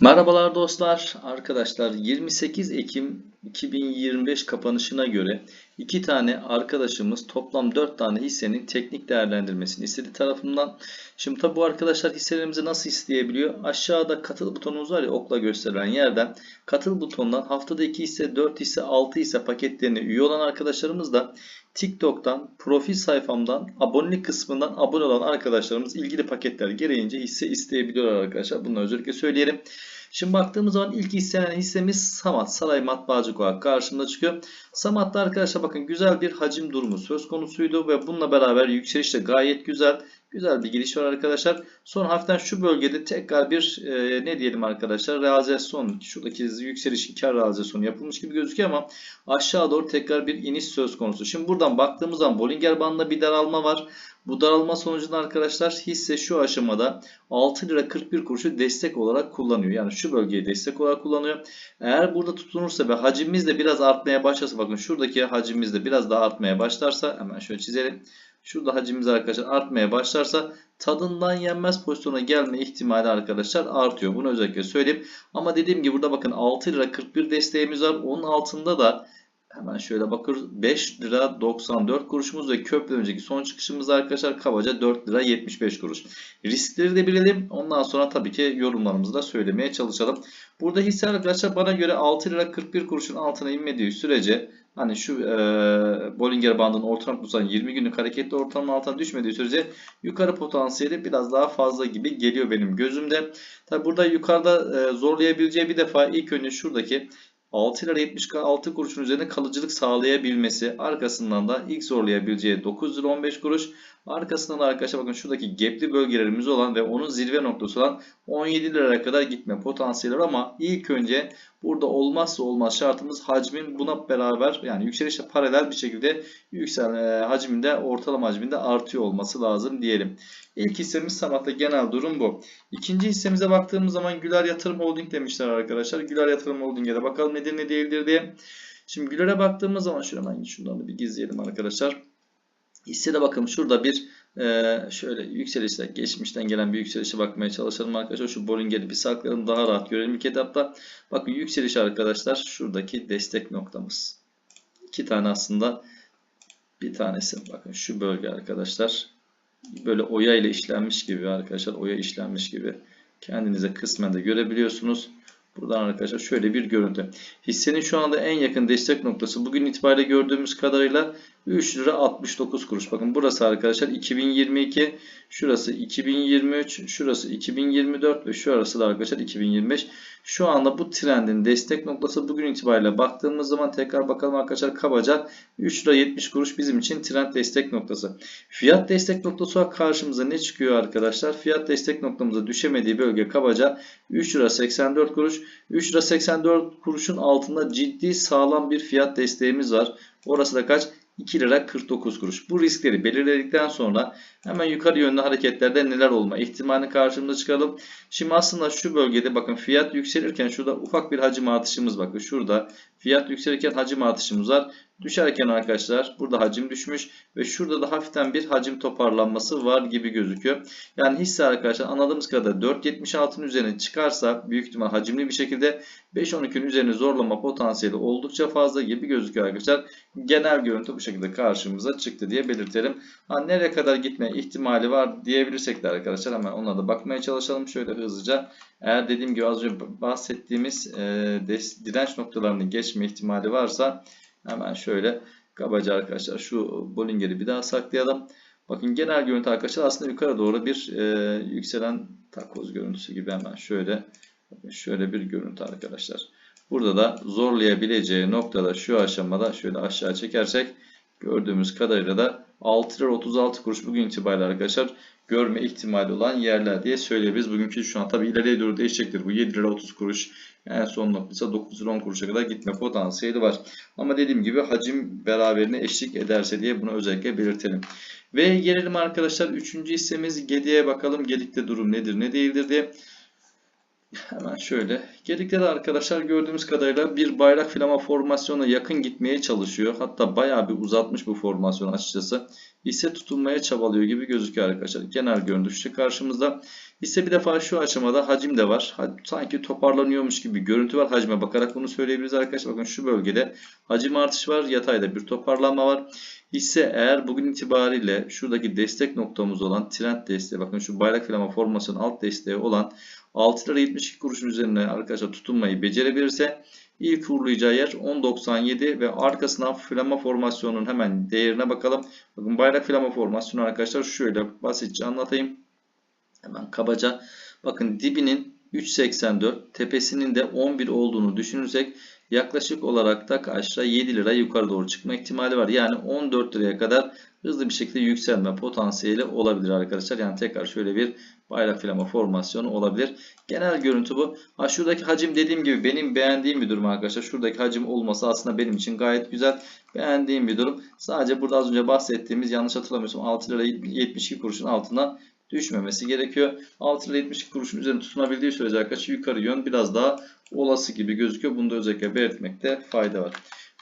Merhabalar dostlar, arkadaşlar 28 Ekim 2025 kapanışına göre iki tane arkadaşımız toplam 4 tane hissenin teknik değerlendirmesini istedi tarafından. Şimdi tabi bu arkadaşlar hisselerimizi nasıl isteyebiliyor? Aşağıda katıl butonumuz var ya okla gösterilen yerden katıl butonundan haftada 2 hisse, 4 hisse, 6 hisse paketlerine üye olan arkadaşlarımız da TikTok'tan, profil sayfamdan, abonelik kısmından abone olan arkadaşlarımız ilgili paketler gereğince hisse isteyebiliyorlar arkadaşlar. Bunu özellikle söyleyelim. Şimdi baktığımız zaman ilk istenen hissemiz Samat. Saray Matbaacılık olarak karşımda çıkıyor. Samat'ta arkadaşlar bakın güzel bir hacim durumu söz konusuydu ve bununla beraber yükseliş de gayet güzel. Güzel bir giriş var arkadaşlar. Sonra hafiften şu bölgede tekrar bir e, ne diyelim arkadaşlar realizasyon şuradaki yükseliş kar realizasyonu yapılmış gibi gözüküyor ama aşağı doğru tekrar bir iniş söz konusu. Şimdi buradan baktığımız zaman Bollinger bandında bir daralma var. Bu daralma sonucunda arkadaşlar hisse şu aşamada 6 lira 41 kuruşu destek olarak kullanıyor. Yani şu bölgeyi destek olarak kullanıyor. Eğer burada tutunursa ve hacimimiz de biraz artmaya başlarsa bakın şuradaki hacimimiz de biraz daha artmaya başlarsa hemen şöyle çizelim. Şurada hacimimiz arkadaşlar artmaya başlarsa tadından yenmez pozisyona gelme ihtimali arkadaşlar artıyor. Bunu özellikle söyleyeyim. Ama dediğim gibi burada bakın 6 lira 41 desteğimiz var. Onun altında da Hemen şöyle bakıyoruz. 5 lira 94 kuruşumuz ve köprü önceki son çıkışımız arkadaşlar kabaca 4 lira 75 kuruş. Riskleri de bilelim. Ondan sonra tabii ki yorumlarımızı da söylemeye çalışalım. Burada hisse arkadaşlar bana göre 6 lira 41 kuruşun altına inmediği sürece hani şu e, Bollinger bandının ortalama tutan 20 günlük hareketli ortalamanın altına düşmediği sürece yukarı potansiyeli biraz daha fazla gibi geliyor benim gözümde. Tabi burada yukarıda e, zorlayabileceği bir defa ilk önce şuradaki 6 lira 76 kuruşun üzerine kalıcılık sağlayabilmesi. Arkasından da ilk zorlayabileceği 9 lira 15 kuruş. Arkasından da arkadaşlar bakın şuradaki gapli bölgelerimiz olan ve onun zirve noktası olan 17 liraya kadar gitme potansiyeli var ama ilk önce burada olmazsa olmaz şartımız hacmin buna beraber yani yükselişle paralel bir şekilde yüksel e, hacminde ortalama hacminde artıyor olması lazım diyelim. İlk hissemiz Samat'ta genel durum bu. İkinci hissemize baktığımız zaman Güler Yatırım Holding demişler arkadaşlar. Güler Yatırım Holding'e de bakalım nedir ne değildir diye. Şimdi Güler'e baktığımız zaman şöyle hemen şundan da bir gizleyelim arkadaşlar. Hissede bakın şurada bir e, şöyle yükselişle geçmişten gelen bir yükselişe bakmaya çalışalım arkadaşlar. Şu Bollinger'i bir saklayalım daha rahat görelim ilk etapta. Bakın yükseliş arkadaşlar şuradaki destek noktamız. İki tane aslında bir tanesi bakın şu bölge arkadaşlar. Böyle oya ile işlenmiş gibi arkadaşlar oya işlenmiş gibi kendinize kısmen de görebiliyorsunuz. Buradan arkadaşlar şöyle bir görüntü. Hissenin şu anda en yakın destek noktası bugün itibariyle gördüğümüz kadarıyla 3 lira 69 kuruş. Bakın burası arkadaşlar 2022, şurası 2023, şurası 2024 ve şurası da arkadaşlar 2025. Şu anda bu trendin destek noktası bugün itibariyle baktığımız zaman tekrar bakalım arkadaşlar kabaca 3 lira 70 kuruş bizim için trend destek noktası. Fiyat destek noktası karşımıza ne çıkıyor arkadaşlar? Fiyat destek noktamıza düşemediği bölge kabaca 3 lira 84 kuruş. 3 lira 84 kuruşun altında ciddi sağlam bir fiyat desteğimiz var. Orası da kaç? 2 lira 49 kuruş. Bu riskleri belirledikten sonra hemen yukarı yönlü hareketlerde neler olma ihtimalini karşımıza çıkaralım. Şimdi aslında şu bölgede bakın fiyat yükselirken şurada ufak bir hacim artışımız bakın şurada fiyat yükselirken hacim artışımız var. Düşerken arkadaşlar burada hacim düşmüş ve şurada da hafiften bir hacim toparlanması var gibi gözüküyor. Yani hisse arkadaşlar anladığımız kadarıyla 4.76'ın üzerine çıkarsa büyük ihtimal hacimli bir şekilde 5.12'nin üzerine zorlama potansiyeli oldukça fazla gibi gözüküyor arkadaşlar. Genel görüntü bu şekilde karşımıza çıktı diye belirtelim. Ha, nereye kadar gitme ihtimali var diyebilirsek de arkadaşlar hemen ona da bakmaya çalışalım. Şöyle hızlıca eğer dediğim gibi az önce bahsettiğimiz e, direnç noktalarını geçme ihtimali varsa Hemen şöyle kabaca arkadaşlar şu Bollinger'i bir daha saklayalım. Bakın genel görüntü arkadaşlar aslında yukarı doğru bir e, yükselen takoz görüntüsü gibi hemen şöyle şöyle bir görüntü arkadaşlar. Burada da zorlayabileceği noktada şu aşamada şöyle aşağı çekersek gördüğümüz kadarıyla da 6 lira 36 kuruş bugün itibariyle arkadaşlar görme ihtimali olan yerler diye söyleyebiliriz. Bugünkü şu an tabi ileriye doğru değişecektir. Bu 7 lira 30 kuruş en son noktası 9 lira 10 kuruşa kadar gitme potansiyeli var. Ama dediğim gibi hacim beraberine eşlik ederse diye bunu özellikle belirtelim. Ve gelelim arkadaşlar 3. hissemiz Gedik'e bakalım. Gedik'te durum nedir ne değildir diye. Hemen şöyle. Gedik'te de arkadaşlar gördüğümüz kadarıyla bir bayrak filama formasyona yakın gitmeye çalışıyor. Hatta bayağı bir uzatmış bu formasyon açıkçası. hisse tutunmaya çabalıyor gibi gözüküyor arkadaşlar. Genel görüntü karşımızda. Hisse bir defa şu aşamada hacim de var. Sanki toparlanıyormuş gibi görüntü var. Hacme bakarak bunu söyleyebiliriz arkadaşlar. Bakın şu bölgede hacim artışı var. Yatayda bir toparlanma var. Hisse eğer bugün itibariyle şuradaki destek noktamız olan trend desteği bakın şu bayrak filama formasyon alt desteği olan 6 lira 72 kuruşun üzerine arkadaşlar tutunmayı becerebilirse ilk uğurlayacağı yer 10.97 ve arkasından flama formasyonunun hemen değerine bakalım. Bakın bayrak flama formasyonu arkadaşlar şöyle basitçe anlatayım. Hemen kabaca bakın dibinin 3.84 tepesinin de 11 olduğunu düşünürsek yaklaşık olarak da lira 7 lira yukarı doğru çıkma ihtimali var. Yani 14 liraya kadar hızlı bir şekilde yükselme potansiyeli olabilir arkadaşlar. Yani tekrar şöyle bir bayrak filama formasyonu olabilir. Genel görüntü bu. Ha şuradaki hacim dediğim gibi benim beğendiğim bir durum arkadaşlar. Şuradaki hacim olması aslında benim için gayet güzel. Beğendiğim bir durum. Sadece burada az önce bahsettiğimiz yanlış hatırlamıyorsam 6 lira 72 kuruşun altına düşmemesi gerekiyor. 6 lira 72 kuruşun üzerine tutunabildiği sürece arkadaşlar yukarı yön biraz daha olası gibi gözüküyor. Bunu da özellikle belirtmekte fayda var.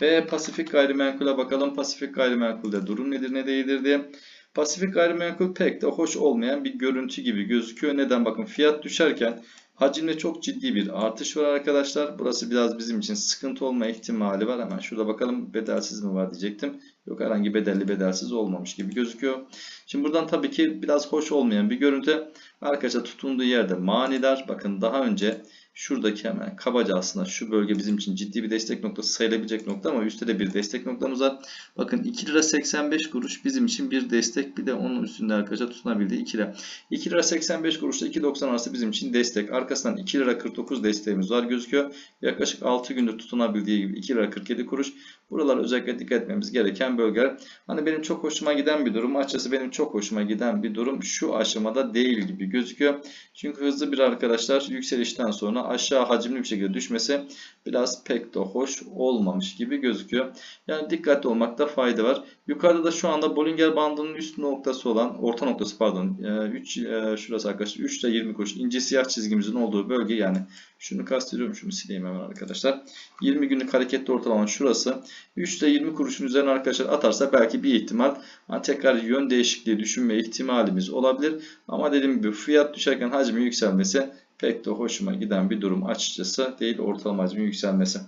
Ve Pasifik gayrimenkule bakalım. Pasifik gayrimenkulde durum nedir ne değildir diye. Pasifik gayrimenkul pek de hoş olmayan bir görüntü gibi gözüküyor. Neden? Bakın fiyat düşerken hacimde çok ciddi bir artış var arkadaşlar. Burası biraz bizim için sıkıntı olma ihtimali var. Hemen şurada bakalım bedelsiz mi var diyecektim. Yok herhangi bedelli bedelsiz olmamış gibi gözüküyor. Şimdi buradan tabii ki biraz hoş olmayan bir görüntü. Arkadaşlar tutunduğu yerde manidar. Bakın daha önce şuradaki hemen kabaca aslında şu bölge bizim için ciddi bir destek noktası sayılabilecek nokta ama üstte de bir destek noktamız var. Bakın 2 lira 85 kuruş bizim için bir destek bir de onun üstünde arkadaşlar tutunabildiği 2 lira. 2 lira 85 kuruşla 2.90 arası bizim için destek. Arkasından 2 lira 49 desteğimiz var gözüküyor. Yaklaşık 6 gündür tutunabildiği gibi 2 lira 47 kuruş. Buralar özellikle dikkat etmemiz gereken bölgeler. Hani benim çok hoşuma giden bir durum. Açıkçası benim çok hoşuma giden bir durum şu aşamada değil gibi gözüküyor. Çünkü hızlı bir arkadaşlar yükselişten sonra aşağı hacimli bir şekilde düşmesi biraz pek de hoş olmamış gibi gözüküyor. Yani dikkatli olmakta fayda var. Yukarıda da şu anda Bollinger bandının üst noktası olan, orta noktası pardon, 3 şurası arkadaşlar 3 ile 20 kuruş ince siyah çizgimizin olduğu bölge yani şunu kastediyorum şunu sileyim hemen arkadaşlar. 20 günlük hareketli ortalama şurası. 3 ile 20 kuruşun üzerine arkadaşlar atarsa belki bir ihtimal hani tekrar yön değişikliği düşünme ihtimalimiz olabilir. Ama dediğim gibi fiyat düşerken hacmin yükselmesi pek de hoşuma giden bir durum açıkçası değil ortalama hacmin yükselmesi.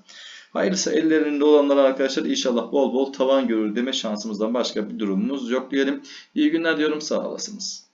Hayırlısı ellerinde olanlar arkadaşlar inşallah bol bol tavan görür deme şansımızdan başka bir durumumuz yok diyelim. İyi günler diyorum sağ olasınız.